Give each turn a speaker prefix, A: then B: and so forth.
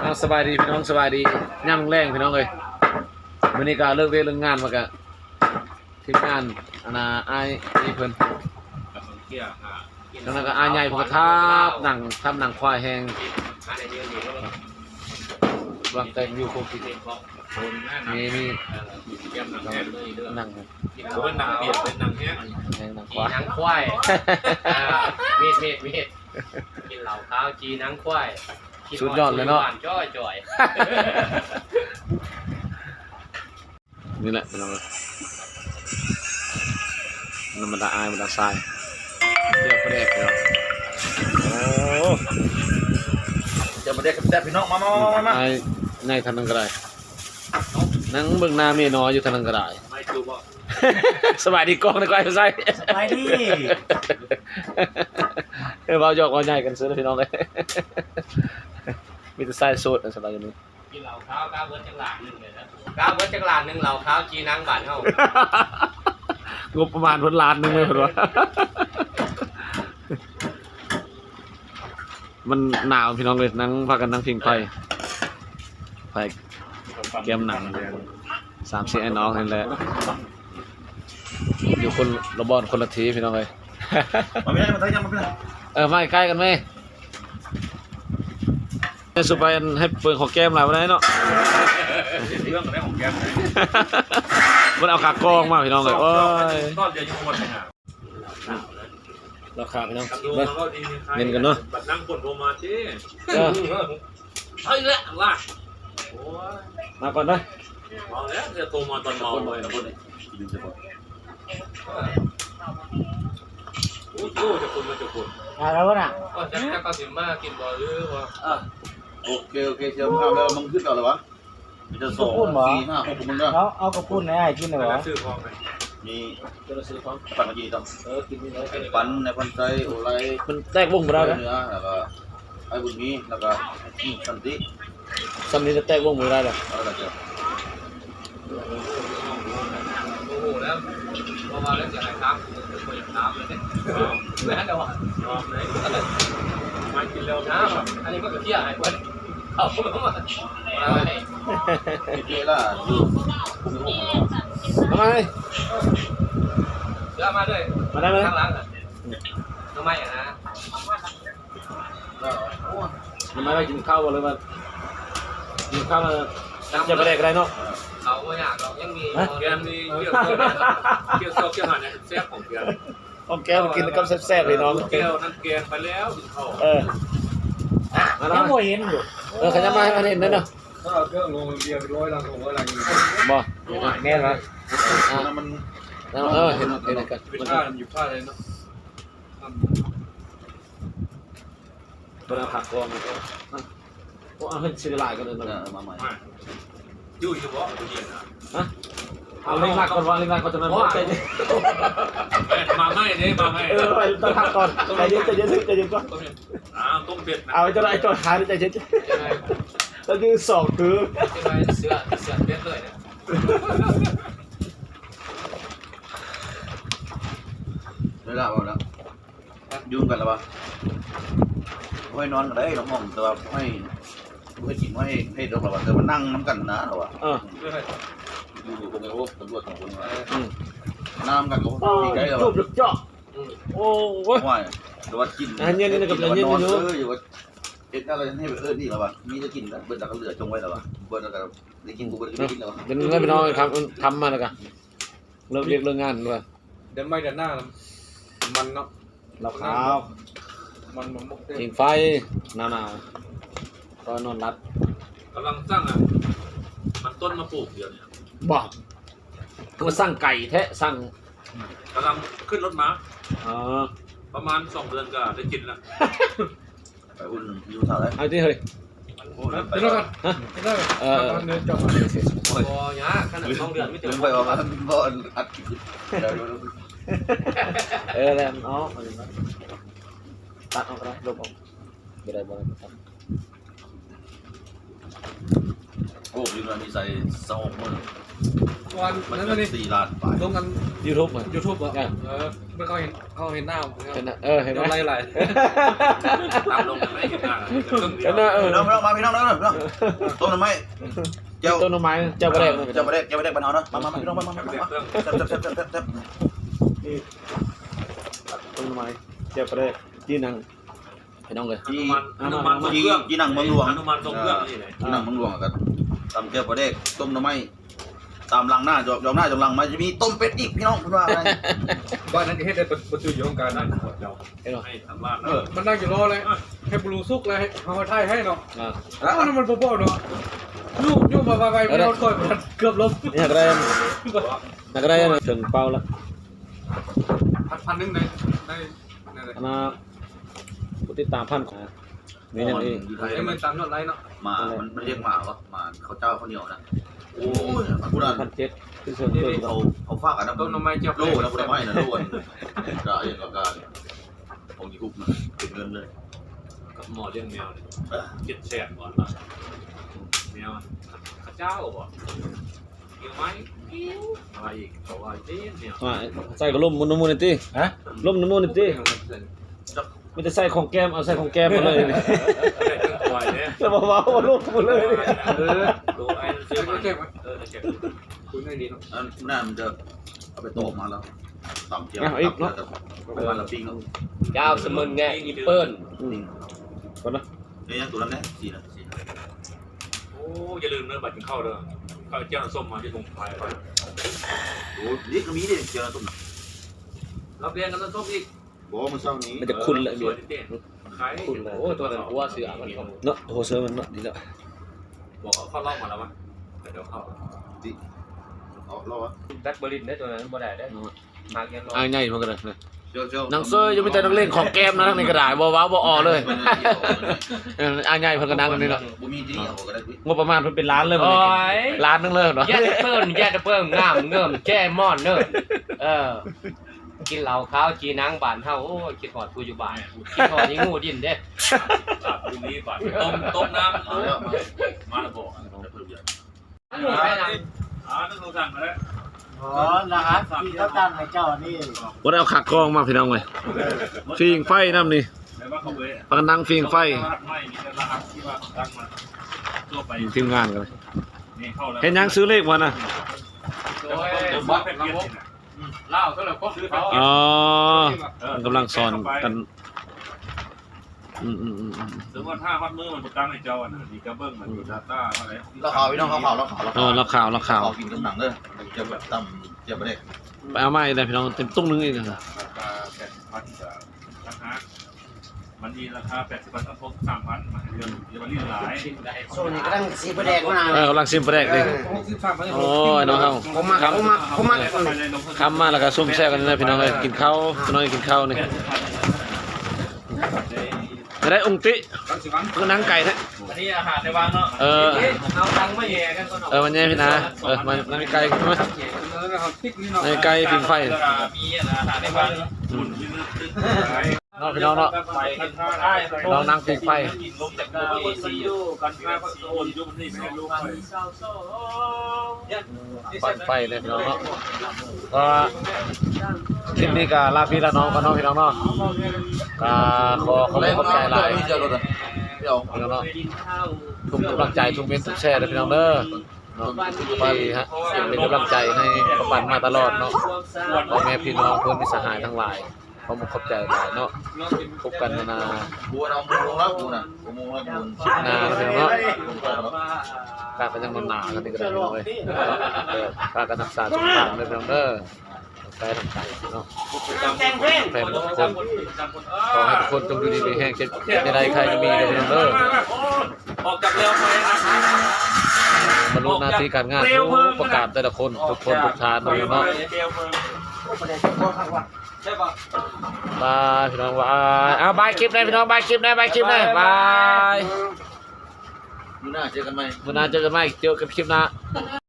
A: เอาสบายดีพี่น้องสบายดีย่ำแรงพี่น้องเลยวันนี้ก็เลิกเรียนเรื่องงานมากะทีมงานอันน่ะอายนี่เพิ่น
B: กับของเกียร์อะ
A: แล้วนั่นก็อายใหญ่เพิ่นก็ทับหนังทับหนังควายแห้ง
B: อันนี้ยืนอยู่แล้ว
A: วางแต่งอยู่โคกิ
B: เด็กบอกโคนแม่หนัง
A: มีมี
B: เกียร์หนังแห้งเลยเด้อ
A: หนัง
B: เป็นหนังเปียกเป็นหนังแห้ง
A: แห้งหนังค
C: จี
A: วาย
C: นังควายอ่ามีดมีดมีดกินเหล่าข้าวจีนังควาย คิว่าหวานจ้อยจ่อย
A: นี่แหละพี่น้องเลยน้ำมันดาอายมันดาทรายเดี๋ยวประเด็กพี่น้องโอ้
D: จะมาเด็กกับแซ่บพี่น้องมามามามามา
A: อายในทางนั้นก็ได้นั่งเบิ่งหน้าเมียน้อยอยู่ทางนั้นก็ได้
B: ไม่จูบอก
A: สบายดีกล้องนะก้อยใส่
D: ไปดิ
A: เออเบาหยอกเบาใหญ่กันซื้อนะพี่น้องเลย มีแต่ใส่สูตรนะสบายอย่างนี้
C: กินเหล่าข้าวก้าวเบิร์ดจังหลานหนึ่งเลยนะก้าวเบิร์ดจังหลานหนึ่งเหล่าข้าวจีนังบานเฮาง
A: บประมาณพันล้านหนึงเลยเพิ่นว่า มันหนาวพี่น้องเลยนั่งพากันนั่งพิงไฟไฟ เกมหนัง สามสี่ไอ้น้องนี่แหละอยู่คนละบอนคนละทีพี่น้องเลย
D: มาไม่ได้มาเถอะยังมาไม่ได้
A: เออมาใกล้กันไหม เนี่ยสุไปอันให้เปิดของแก้มหลายวันไหนเนาะ
B: เรื่องอะไรของแกม
A: มันเอาขากองมาพี่น้องเลยโอ้ย
B: ก็เดี๋ยวจะหมดนะ
A: ราคาพี่น้อง
B: ดู
A: เบิ่ง
B: มันก็ดี
A: เงินกันเนอะ
B: บัดนั่งกดโทรมาจี
A: เออ
B: เฮ้ยละล่ะโอ้ย
A: มาก่อนนะ
B: เอาแล้วจะโทรมาตอนเมาเลยนะคนโอ้โหจะคนมาจะคน
E: อะไรวะน่ะ
C: ก็จะจะก็สิมากินบ่หรือว่า
D: อะ โอเคโอเคเชียวเอาแล้วมึงขึ้นต่อเลยวะมีจะสองสี่ห้าหกมึงก็
E: เขาเอากระปุ้นให้ไอ้กินเลยวะ
B: ซื้อของไป
D: มี
A: จะมาซื้อของ
D: ปั่นมาจีต้อง
A: เออกินนี่เลย
D: ปั่นในพันใจโอไร
A: มันแตกวงหมดแล้วนะ
D: เนื้อแล้วก็ไอ้บุญมีแล้วก็สันติ
A: ซ้ำนี้จะแตกวงหมดแล้วเลย
D: แล้วก็จะ
C: โอ้โหแล้วพอมาแล้วจะให้ครับคนอยากถามเลยเนี่ยแม่เดี๋ยว
B: ยอมเลยมากินเร็ว
C: นะ
B: นะ
C: อันนี้ก็เที่ยวไอ้เพื่อนเอาเพิ่มมาอะไร
D: มีเจล่าอยู่มีหก
A: ทำไม
C: เสื้อมาด้วย
A: มาได้ไหม
C: ข้างหลังอะทำไมอะนะ
A: ทำไมไปกินข้าวเลยมากินข้าวมาจะไปแดกอะไรเนาะ
C: เขาไม่อยากหรอกยังมี
B: แกมมีเกี่ยวกับเกี่ยวกับเกี่ยวกับเนี่ยแซ่บของแกม
A: เอาแก้วกินกับแซ่บๆเลยน้อง
B: แก้วนั่นแกงไปแล้วเอ
A: อ
E: ยั
A: ว
E: งบ่เห็นอยู่
A: เออขยับมาให้มันเห็นด้วยเนาะ
B: ถ้าเราเครื่องลงเบียร์ไปร้อยลังของอะไรอย่างเงี้ย
A: บ่
E: แม่นวะ
A: อะ
D: แล้วมัน
A: เออเห็นเห็นกัน
B: เป็น
A: มัน
B: ผ้าอยู่ผ้าเลยเนาะ
A: มันเอาผักกองโอ้เอาให้สิลายกันเลย
D: เอ
A: เนาะ
D: อมาใหม่
B: อยู่เฉพาะตัวเย็นนะ
A: ฮะ เอาเล่นผักก่อนวะเล่นผักก่อนจะมาบอกใจเย็น
B: มาไม่เนี่ยมาไม่
A: เออไปต้องผักก่อนใจเย็นใจเย็นใจเย็นก่อน
B: อ่าต้มเป็ดนะ
A: เอาไอ้เจ้าไอ้เจ้าท้ายใจเย็นแล้วคือสองคือ
C: ใช่ไหมเสื้อเสื้อเด็ดเลยเนี่ย
D: ได้ละเอาแล้วยุ่งกันแล้วปะไม่นอนกันได้หรอกมองแต่ว่าไม่ไม่กินไม่ให้ตรงเราแต่ว่านั่งน้ำกันนะเราอะ
A: เอ
D: ยู่ตรงไอ้พวตำรวจสองคน
A: อืม
D: น้ำกันก็ดีใจเรา
A: จูบหลุดเจาะโอ้ย
D: ว่าแต่ว่ากินนอนเอออยู่ว่าเอ็ดอะไรให้ไปเออนี่แล้วปะมีจะกินเบิร์ดก็เหลือจงไว้แล้วปะเบิร์ดก็ได้กินกูเบิร์ดได้กินแล้ว
A: เป็นเงินเป็นน้องทำทำมาแล้วกันเลิกเรียกเลิกงานด้วย
B: เดินไม่เดินหน้ามันเนาะ
A: เราขาว
B: มันมันมุกเต้
A: ยิงไฟหนาวหนาวก็นอนรับ
B: กำลังสร้างอะ มันต้นมาปลูกเดียวเนี่ย
A: บอกมาสั่งไก่แทะสั่ง
B: กำลังขึ้นรถมา
A: อ๋อ
B: ประมาณสองเดือนก็ได้กินแล้ว
D: ไปอุ่นอยู่สาวแล้ว
A: เอาที่เฮ้ย
D: ไปแล้วกัน
A: ฮะเออ
B: เดินจอด
C: พอยาขนาดสองเดือนไม่ถึ
D: ลื
C: ง
D: มไปว่ามันบ่อัดเดี๋ยว
A: เออแล้วเนาะตัดออกก็ได้ลบออกไม่ได้บ่ได้ตัด
D: อ้ยมันมีใส่สองหมื่น
B: วัน
D: มัน
B: นั้น
D: เป็
B: มัน
D: น
B: นี่
D: สี่ล้านไป
B: ลงกัน
A: ยูทูบเหมือน
B: ยูทูบเหรอ
A: ใช่
B: เออไม่เขาเห็นเขาเห็นหน้าผม
A: เห็นนะเออเห็นไหม
B: ไล่ไล่
C: ตามลงกันไม่เห็นหน้า
A: เห็นนะเออ
D: พี่น้องพี่น้องมาพี่น้องเด้อพี่น้องต้มน้ำไม้เจ้า
A: ต้นไม้เจ้าประเด็น
D: เจ้าประเด็กเจ้าประเด็กบ้านเฮาเนาะมามามาพี่น้องมามามามาแซ่บแซ่บแซ่บแซ่บแซ่บแซ่บ
A: ต้นไม้เจ้าประเด็นที่นั่งพี่น้องเลย
B: อนุมันอนุมันทรง
D: จี
B: เครื่อง
D: จีหนังเมืองหลวง
B: อนุมันทรงเครื่องนี่เลย
D: จีหนังเมืองหลวงกัน ตำเจ้าประเด็กต้มน้ำไม้ตามหลังหน้าจอบจอบหน้าจอบหลังมาจะมีต้มเป็ดอีกพี่น้องคุณว่าอะไร
B: บ้านนั้นเฮ็ดได้ประตูอยู่ของการนั่นเจ้า
A: เห็นหรอ
B: ให้ทำบ้าน
D: เออ
B: มันนั่งอยู่รอเลยให้บลูซุกเลยเขาไทยให้เนาะ
A: อ่า
B: อ้าวนั่นมันโปโป้เนาะยูยูมาไปไปรถคอยมันเกือบล้ม
A: นี่นักเรียนนักเรียนถึงเป้าแล้ว
B: พันพันนึงในในใน
A: คณะผู้ติดตามพันของ นี่นั่นเอง
D: อยู่ไทย
B: ไอ้มันตามยอดไลค์เนาะ
D: หมามันมันเรียกหมาวะหมาเขาเจ้าเขาเหนียวนะโอ้ยกูนั่น
A: พันเจ็ดที่ส่วนตัว
D: เขาเขาฝากกันนะ
B: ต้นน้ำไม้เจียว
D: โล่นะกูได้ไม่นะโล่กันกะอย่างกับการองค์ยี่คุกนะติดเงินเลย
C: กับหมอเลี้ยงแมวเนี่ยเจ็ดแสนก่อนละแมวข้าเจ้าบ่เกี่ยวไหมเกี่ยวอะไรอีกเขาว่าเจ๊แมว
A: อ่าใส่กระลุ่มมุนมุนนี่
E: ฮะ
A: ล่มน้ำมุนนี่ มันจะใส่ของแก้มเอาใส่ของแก้มมาเลยนี่
C: ปล่อยเนี่ย
A: แล้วบอกว่าโอ้ลูกหมดเลย
C: เออดูไอ้ซื้อมา
B: เก็บไว้
C: เออเก็บ
B: คุณไม่ดีเนาะ
D: อันนั้นมันจะเอาไปโตกมาแล้วตำเจียวประมาณละปีนึง
C: ยาวเสมนไงอีเปิ้ล
A: อืมก่อนนะ
D: เอ้ยยังตัวนั้นเนี่ยสี่นะสี่
B: โอ้อย่าลืมเนื้อบัตรกินข้าวเด้อข้าวเจ้าส้มมาที่ตรงไฟไป
D: โอ้นี่ก็มีดิเจียวตุ้ม
C: รับเรียนกันต้นส้มอีก
D: บอกมันเศร้านี้
A: มันจะคุ้นเลย
B: ส
A: เบี
B: วย
A: ร์
B: เด็ดขาย
A: คุ้นเลย
C: โอ้ตัวนั้นหัวเสือมัน
A: เนาะโหเซอร์มันเนาะดีแล้ว
B: บอกเขาเล่ามาแล้วมั้ยเดี๋ยวเข้า
D: เอาเราอะ
C: แบ็คเบอร์ลินได้ตัวนั้นบ่ได้ได้หากยังรอ
A: อ่าใหญ่มันก็ได้นะ
D: เจียวเจียว
A: หนังเซอร์ยังมีแต่นักเล่นของแก้มนะทั้งในกระดาษบ่ว้าวบ่ออเลยเอออ่าใหญ่เพิ่นก็นั่งกันนี่เนาะ
D: บุมีที่เอาก็ได้
A: งบประมาณเพิ่นเป็นล้านเลย
C: โอ้
A: มัน
C: ย
A: ล้านนึงเลยเนาะ
C: แย่เปิ้ลแย่เปิ้ลงามเงิมแจ้ม่อนเด้อเออ กินเหล้าขาวจีนังบ้านเฮาโอ้ยคิดฮอดผู้อยู่บ้านคิดฮอดนี่งูดินเด้
B: จับตรงนี้บัตรต้มต้มน้ำ
D: เอาแล้วมา
B: มาแล้วบอก
D: เพิ่มเยอะ
C: ไปน
B: อ่าต้องสั่งมาแล้ว
E: อ๋อนะครับที่เขาตั้งให้เจ้านี่
A: บ่ได้เอาขากล้องมาพี่น้องเว้ยฟิงไฟน้ำนี่
B: แล้วว่าเขาเว้ย
A: ปากนั่งฟิงไฟ
B: ไม่มีแต่รหัสที่ว่าตั้งมาตัวไป
A: ทีมงานกันเลย
B: นี่เข้าแล้ว
A: เห็นยังซื้อเลขมานะ
C: โอ้ย
B: ตัว
C: บั
B: บั
C: ก
B: ตร
C: เป็
B: เป็นน
C: ระ
B: เกีย
C: บบ
B: รติ
C: เล่าก็เลยพบเขา
A: อ๋อมันกำลังสอนกันอืมอืมอืมอืม
B: ถึงว่าถ้าพัดมือมันตั้งในจอน่ะดีกระเบื้องมันดัตต้าอะไร
D: เราข่าวพี่น้องเขาข่าวเราข่าวเรา
A: เออเราข่าวเราข่าว
D: กินกับหนังเด้อเจียวแบบต่ำเจียวประเด็ก
A: ไปเอาไม้ได้พี่น้องเต็มตุ้งนึงอีกอะ
B: ราคาแปดพันจะราคา มันมีราคาแปดสิบพันพกสามพันมาเดือนเดี๋ยวมันรีดหลาย
E: โซนี่ก็ตั้งสีประแดกมานาน
A: เออกำลังซิมแปลกดิ
B: หกสิบสามพัน
A: โอ้ยน้องเฮา
E: ผมมาผมมาผมมา
A: คำมาแล้วก็ซุ่มแซ่กันนะพี่น้องเอ้ยกินข้าวพี่น้องกินข้าวนี่จะได้องค์ติ
B: สิบพัน
A: ก็นั่งไก่นะ
C: อันนี้อาหารในวางเนาะ
A: เออ
C: เอาตังค์มาแย่กันก่อน
A: เออมันแย่พี่นะ เออมันมันมีไก่ใช่ไหม
B: แล้วเขาติ๊กนี่เนาะ
A: ในไก่ปิงไฟ
C: มีอาหารในวาง
B: หุ่ นยืนตึ๊ด
A: เนาะพี่น้องเนาะ
B: ไปกันท่าได้
A: เรานั่งปิงไฟ
B: ลงจากตัวเอซีกันท่าก็โอนยุบนี่ไม่รู้ปั่
A: นไฟเลยพี่น้องเนาะก็คลิปนี้ก็ลาพี่ลาน้องกันเนาะพี่น้องเนาะก็ขอขอบคุณใจหลายพี่น้องเนาะทุกกำลังใจทุกเม้นทุกแชร์เลยพี่น้องเด้อเนาะไปฮะเป็นกำลังใจให้ประปันมาตลอดเนาะพ่อแม่พี่น้องเพื่อนมิตรสหายทั้งหลาย ขอมุขขอบใจหลายเนาะพบกันนา
D: บัวเราบุญแล้วบุญน่ะบุญแล้วบุญ
A: นาพี่น้องเนาะการกันยังนอนหนากันนี่ก็ได้พี่น้องเลยเออการกันรักษาสุขภาพเลยพี่น้องเด้อแฟนทั้งใจเนาะ
E: แต่งเพลง
A: แฟนทุกคนขอให้ทุกคนจงอยู่ดีมีแห้งเจ็บจะได้ใครก็มีเด้อพี่น้องเด้อ
B: ออกจากเร็วไปนะ
A: บรรลุหน้าที่การงานทุกประกาศแต่ละคนทุกคนทุกชาติเนาะพี่น้องเนาะ
E: ประแดกก็ข้างว่า
B: ใช่ป่ะ
A: บายพี่น้องบายเอาบายคลิปได้พี่น้องบายคลิปได้บายคลิปได้บาย
D: ดูหน้าเจอกันไหม
A: วันหน้าเจอกันใหม่เจอกันคลิปหน้า